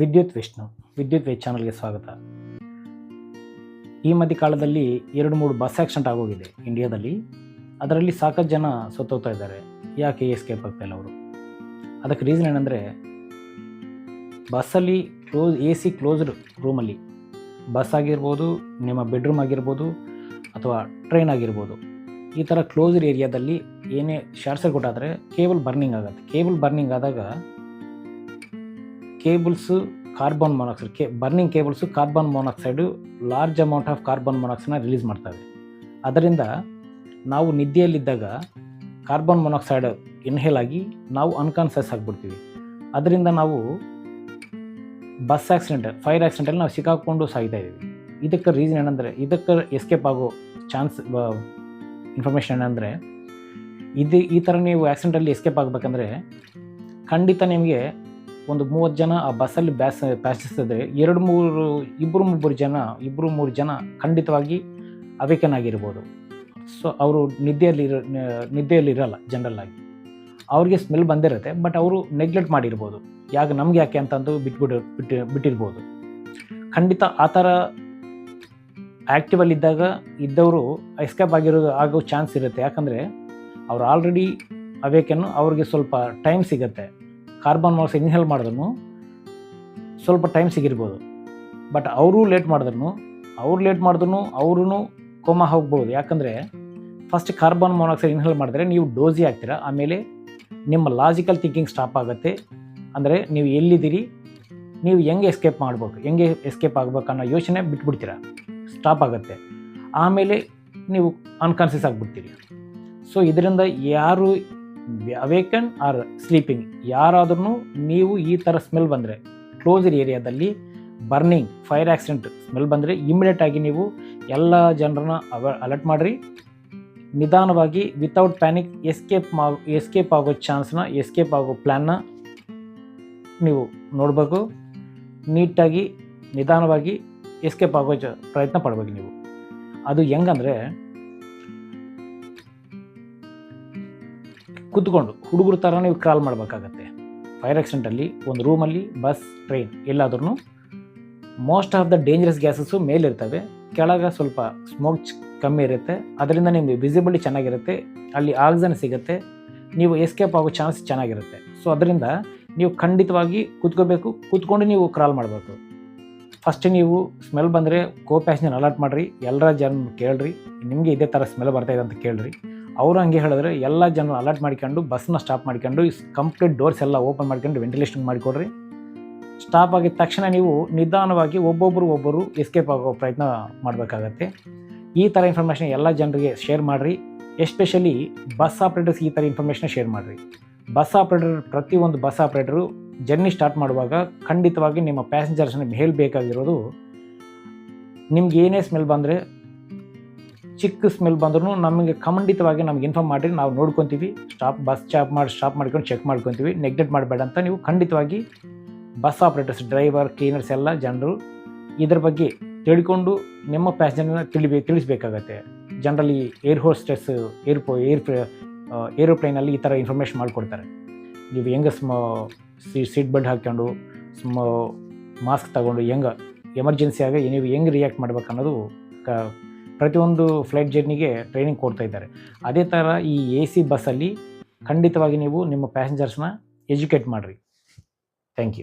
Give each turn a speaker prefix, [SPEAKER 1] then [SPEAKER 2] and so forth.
[SPEAKER 1] ವಿದ್ಯುತ್ ವಿಷ್ಣು, ವಿದ್ಯುತ್ ವೇದ್ ಚಾನಲ್ಗೆ ಸ್ವಾಗತ. ಈ ಮಧ್ಯ ಕಾಲದಲ್ಲಿ ಎರಡು ಮೂರು ಬಸ್ ಆಕ್ಸಿಡೆಂಟ್ ಆಗೋಗಿದೆ ಇಂಡಿಯಾದಲ್ಲಿ. ಅದರಲ್ಲಿ ಸಾಕಷ್ಟು ಜನ ಸತ್ತೋಗ್ತಾ ಇದ್ದಾರೆ. ಯಾಕೆ ಎಸ್ಕೇಪ್ ಆಗ್ತಾ ಇಲ್ಲ ಅವರು? ಅದಕ್ಕೆ ರೀಸನ್ ಏನಂದರೆ, ಬಸ್ಸಲ್ಲಿ ಕ್ಲೋಸ್ ಎ ಸಿ ಕ್ಲೋಸ್ಡ್ ರೂಮಲ್ಲಿ ಬಸ್ ಆಗಿರ್ಬೋದು, ನಿಮ್ಮ ಬೆಡ್ರೂಮ್ ಆಗಿರ್ಬೋದು, ಅಥವಾ ಟ್ರೈನ್ ಆಗಿರ್ಬೋದು, ಈ ಥರ ಕ್ಲೋಸ್ಡ್ ಏರಿಯಾದಲ್ಲಿ ಏನೇ ಶಾರ್ಟ್ ಸರ್ಕ್ಯೂಟ್ ಆದರೆ ಕೇಬಲ್ ಬರ್ನಿಂಗ್ ಆಗುತ್ತೆ. ಕೇಬಲ್ ಬರ್ನಿಂಗ್ ಆದಾಗ ಕೇಬಲ್ಸು ಕಾರ್ಬನ್ ಮೊನಾಕ್ಸೈಡ್, ಕೇ, burning cables carbon monoxide large amount of carbon ಮೊನಾಕ್ಸೈಡ್ನ release ಮಾಡ್ತವೆ. ಅದರಿಂದ ನಾವು ನಿದ್ದೆಯಲ್ಲಿದ್ದಾಗ ಕಾರ್ಬನ್ ಮೊನಾಕ್ಸೈಡ್ ಇನ್ಹೇಲ್ ಆಗಿ ನಾವು ಅನ್ಕಾನ್ಸಿಯಸ್ ಆಗಿಬಿಡ್ತೀವಿ. ಅದರಿಂದ ನಾವು ಬಸ್ ಆಕ್ಸಿಡೆಂಟ್, ಫೈರ್ ಆಕ್ಸಿಡೆಂಟಲ್ಲಿ ನಾವು ಸಿಕ್ಕಾಕೊಂಡು ಸಾಯ್ತಾ ಇದ್ದೀವಿ. ಇದಕ್ಕೆ ರೀಸನ್ ಏನಂದರೆ, ಇದಕ್ಕೆ ಎಸ್ಕೇಪ್ ಆಗೋ ಚಾನ್ಸ್ ಇನ್ಫಾರ್ಮೇಷನ್ ಏನಂದರೆ, ಇದು ಈ ಥರ ನೀವು ಆ್ಯಕ್ಸಿಡೆಂಟಲ್ಲಿ ಎಸ್ಕೇಪ್ ಆಗಬೇಕಂದ್ರೆ ಖಂಡಿತ ನಿಮಗೆ ಒಂದು ಮೂವತ್ತು ಜನ ಆ ಬಸ್ಸಲ್ಲಿ ಬ್ಯಾಸ ಬ್ಯಾಸಿಸಿದ್ರೆ ಎರಡು ಮೂರು ಇಬ್ಬರು ಮೂರು ಜನ ಇಬ್ಬರು ಮೂರು ಜನ ಖಂಡಿತವಾಗಿ ಅವೇಕನ್ ಆಗಿರ್ಬೋದು. ಸೊ ಅವರು ನಿದ್ದೆಯಲ್ಲಿ ನಿದ್ದೆಯಲ್ಲಿ ಇರಲ್ಲ ಜನರಲ್ ಆಗಿ. ಅವ್ರಿಗೆ ಸ್ಮೆಲ್ ಬಂದಿರುತ್ತೆ ಬಟ್ ಅವರು ನೆಗ್ಲೆಕ್ಟ್ ಮಾಡಿರ್ಬೋದು. ಯಾಕೆ, ನಮ್ಗೆ ಯಾಕೆ ಅಂತಂದು ಬಿಟ್ಬಿಟ್ಟು ಬಿಟ್ಟು, ಬಿಟ್ಟಿರ್ಬೋದು. ಖಂಡಿತ ಆ ಥರ ಆ್ಯಕ್ಟಿವಲ್ಲಿ ಇದ್ದಾಗ ಇದ್ದವರು ಎಸ್ಕೇಪ್ ಆಗಿರೋ, ಆಗೋ ಚಾನ್ಸ್ ಇರುತ್ತೆ. ಯಾಕಂದರೆ ಅವ್ರು ಆಲ್ರೆಡಿ ಅವೇಕೆನು ಅವ್ರಿಗೆ ಸ್ವಲ್ಪ ಟೈಮ್ ಸಿಗುತ್ತೆ. ಕಾರ್ಬನ್ ಮಾಕ್ಸ್ ಇನ್ಹೇಲ್ ಮಾಡಿದ್ರು ಸ್ವಲ್ಪ ಟೈಮ್ ಸಿಗಿರ್ಬೋದು. ಬಟ್ ಅವರು ಲೇಟ್ ಮಾಡಿದ್ರು ಅವ್ರು ಲೇಟ್ ಮಾಡಿದ್ರು ಅವ್ರೂ ಕೋಮ ಹೋಗ್ಬೋದು. ಯಾಕಂದರೆ ಫಸ್ಟ್ ಕಾರ್ಬನ್ ಮೊನಾಕ್ಸೈಡ್ ಇನ್ಹೇಲ್ ಮಾಡಿದ್ರೆ ನೀವು ಡೋಸಿ ಆಗ್ತೀರಾ, ಆಮೇಲೆ ನಿಮ್ಮ ಲಾಜಿಕಲ್ ಥಿಂಕಿಂಗ್ ಸ್ಟಾಪ್ ಆಗುತ್ತೆ. ಅಂದರೆ ನೀವು ಎಲ್ಲಿದ್ದೀರಿ, ನೀವು ಹೆಂಗೆ ಎಸ್ಕೇಪ್ ಮಾಡ್ಬೇಕು, ಹೆಂಗೆ ಎಸ್ಕೇಪ್ ಆಗ್ಬೇಕು ಅನ್ನೋ ಯೋಚನೆ ಬಿಟ್ಬಿಡ್ತೀರಾ ಸ್ಟಾಪ್ ಆಗುತ್ತೆ. ಆಮೇಲೆ ನೀವು ಅನ್ಕಾನ್ಸಿಯಸ್ ಆಗಿಬಿಡ್ತೀರಿ. ಸೊ ಇದರಿಂದ ಯಾರು ಅವೇಕನ್ ಆರ್ ಸ್ಲೀಪಿಂಗ್ ಯಾರಾದ್ರೂ ನೀವು ಈ ಥರ ಸ್ಮೆಲ್ ಬಂದರೆ ಕ್ಲೋಸರ್ ಏರಿಯಾದಲ್ಲಿ ಬರ್ನಿಂಗ್ ಫೈರ್ ಆಕ್ಸಿಡೆಂಟ್ ಸ್ಮೆಲ್ ಬಂದರೆ ಇಮಿಡಿಯೇಟ್ ಆಗಿ ನೀವು ಎಲ್ಲ ಜನರನ್ನ ಅವ ಅಲರ್ಟ್ ಮಾಡಿರಿ. ನಿಧಾನವಾಗಿ ವಿತೌಟ್ ಪ್ಯಾನಿಕ್ ಎಸ್ಕೇಪ್ ಮಾ ಎಸ್ಕೇಪ್ ಆಗೋ ಚಾನ್ಸ್ನ ಎಸ್ಕೇಪ್ ಆಗೋ ಪ್ಲ್ಯಾನ್ನ ನೀವು ನೋಡಬೇಕು. ನೀಟಾಗಿ, ನಿಧಾನವಾಗಿ ಎಸ್ಕೇಪ್ ಆಗೋ ಪ್ರಯತ್ನ ಪಡ್ಬೇಕು ನೀವು. ಅದು ಹೆಂಗಂದರೆ ಕೂತ್ಕೊಂಡು ಹುಡುಗರ ಥರ ನೀವು ಕ್ರಾಲ್ ಮಾಡಬೇಕಾಗತ್ತೆ. ಫೈರ್ ಆಕ್ಸಿಡೆಂಟಲ್ಲಿ ಒಂದು ರೂಮಲ್ಲಿ ಬಸ್ ಟ್ರೈನ್ ಎಲ್ಲಾದ್ರೂ most of the dangerous gases ಮೇಲಿರ್ತವೆ. ಕೆಳಗೆ ಸ್ವಲ್ಪ ಸ್ಮೋಕ್ ಕಮ್ಮಿ ಇರುತ್ತೆ. ಅದರಿಂದ ನಿಮಗೆ ವಿಸಿಬಿಲಿಟಿ ಚೆನ್ನಾಗಿರುತ್ತೆ. ಅಲ್ಲಿ ಆಕ್ಸಿಜನ್ ಸಿಗುತ್ತೆ. ನೀವು ಎಸ್ಕೇಪ್ ಆಗೋ ಚಾನ್ಸ್ ಚೆನ್ನಾಗಿರುತ್ತೆ. ಸೊ ಅದರಿಂದ ನೀವು ಖಂಡಿತವಾಗಿ ಕೂತ್ಕೋಬೇಕು. ಕೂತ್ಕೊಂಡು ನೀವು ಕ್ರಾಲ್ ಮಾಡಬೇಕು. ಫಸ್ಟ್ ನೀವು ಸ್ಮೆಲ್ ಬಂದರೆ ಕೋ ಪ್ಯಾಸೆಂಜರ್ ಅಲರ್ಟ್ ಮಾಡಿರಿ. ಎಲ್ಲರ ಜನ ಕೇಳ್ರಿ. ನಿಮಗೆ ಇದೇ ಥರ ಸ್ಮೆಲ್ ಬರ್ತಾಯಿದೆ ಅಂತ ಕೇಳ್ರಿ. ಅವರು ಹಂಗೆ ಹೇಳಿದ್ರೆ ಎಲ್ಲ ಜನ ಅಲರ್ಟ್ ಮಾಡ್ಕೊಂಡು ಬಸ್ನ ಸ್ಟಾಪ್ ಮಾಡ್ಕೊಂಡು ಕಂಪ್ಲೀಟ್ ಡೋರ್ಸ್ ಎಲ್ಲ ಓಪನ್ ಮಾಡ್ಕೊಂಡು ವೆಂಟಿಲೇಷನ್ ಮಾಡಿಕೊಡ್ರಿ. ಸ್ಟಾಪ್ ಆಗಿದ ತಕ್ಷಣ ನೀವು ನಿಧಾನವಾಗಿ ಒಬ್ಬೊಬ್ಬರು ಒಬ್ಬರು ಎಸ್ಕೇಪ್ ಆಗೋ ಪ್ರಯತ್ನ ಮಾಡಬೇಕಾಗತ್ತೆ. ಈ ಥರ ಇನ್ಫಾರ್ಮೇಷನ್ ಎಲ್ಲ ಜನರಿಗೆ ಶೇರ್ ಮಾಡಿರಿ. ಎಸ್ಪೆಷಲಿ ಬಸ್ ಆಪ್ರೇಟರ್ಸ್ ಈ ಥರ ಇನ್ಫಾರ್ಮೇಷನ್ ಶೇರ್ ಮಾಡಿರಿ. ಬಸ್ ಆಪ್ರೇಟರ್ ಪ್ರತಿಯೊಂದು ಬಸ್ ಆಪ್ರೇಟರು ಜರ್ನಿ ಸ್ಟಾರ್ಟ್ ಮಾಡುವಾಗ ಖಂಡಿತವಾಗಿ ನಿಮ್ಮ ಪ್ಯಾಸೆಂಜರ್ಸ್ನ ಹೇಳಬೇಕಾಗಿರೋದು ನಿಮ್ಗೆ ಏನೇ ಸ್ಮೆಲ್ ಬಂದರೆ ಚಿಕ್ಕ ಸ್ಮೆಲ್ ಬಂದ್ರೂ ನಮಗೆ ಖಂಡಿತವಾಗಿ ನಮ್ಗೆ ಇನ್ಫಾರ್ಮ್ ಮಾಡಿ ನಾವು ನೋಡ್ಕೊತೀವಿ. ಸ್ಟಾಪ್ ಬಸ್ ಸ್ಟಾಪ್ ಮಾಡಿ ಸ್ಟಾಪ್ ಮಾಡ್ಕೊಂಡು ಚೆಕ್ ಮಾಡ್ಕೊತೀವಿ. ನೆಗ್ಲೆಕ್ಟ್ ಮಾಡಬೇಡ ಅಂತ ನೀವು ಖಂಡಿತವಾಗಿ ಬಸ್ ಆಪ್ರೇಟರ್ಸ್ ಡ್ರೈವರ್ ಕ್ಲೀನರ್ಸ್ ಎಲ್ಲ ಜನರು ಇದ್ರ ಬಗ್ಗೆ ತಿಳ್ಕೊಂಡು ನಿಮ್ಮ ಪ್ಯಾಸೆಂಜರ್ನ ತಿಳಿಬೇ, ತಿಳಿಸ್ಬೇಕಾಗತ್ತೆ. ಜನರಲಿ ಏರ್ ಹೋಸ್ಟೆಸ್ ಏರ್ಪೋ ಏರ್ ಏರೋಪ್ಲೇನಲ್ಲಿ ಈ ಥರ ಇನ್ಫಾರ್ಮೇಷನ್ ಮಾಡಿಕೊಡ್ತಾರೆ. ನೀವು ಹೆಂಗೆ ಸ್ಮ ಸೀಟ್ ಬೆಲ್ಟ್ ಹಾಕ್ಕೊಂಡು ಸ್ಮ ಮಾಸ್ಕ್ ತಗೊಂಡು ಹೆಂಗೆ ಎಮರ್ಜೆನ್ಸಿಯಾಗಿ ನೀವು ಹೆಂಗೆ ರಿಯಾಕ್ಟ್ ಮಾಡ್ಬೇಕು ಅನ್ನೋದು ಕ ಪ್ರತಿಯೊಂದು ಫ್ಲೈಟ್ ಜರ್ನಿಗೆ ಟ್ರೈನಿಂಗ್ ಕೊಡ್ತಾ ಇದ್ದಾರೆ. ಅದೇ ಥರ ಈ ಎ ಸಿ ಬಸ್ಸಲ್ಲಿ ಖಂಡಿತವಾಗಿ ನೀವು ನಿಮ್ಮ ಪ್ಯಾಸೆಂಜರ್ಸ್ನ ಎಜುಕೇಟ್ ಮಾಡಿರಿ. Thank you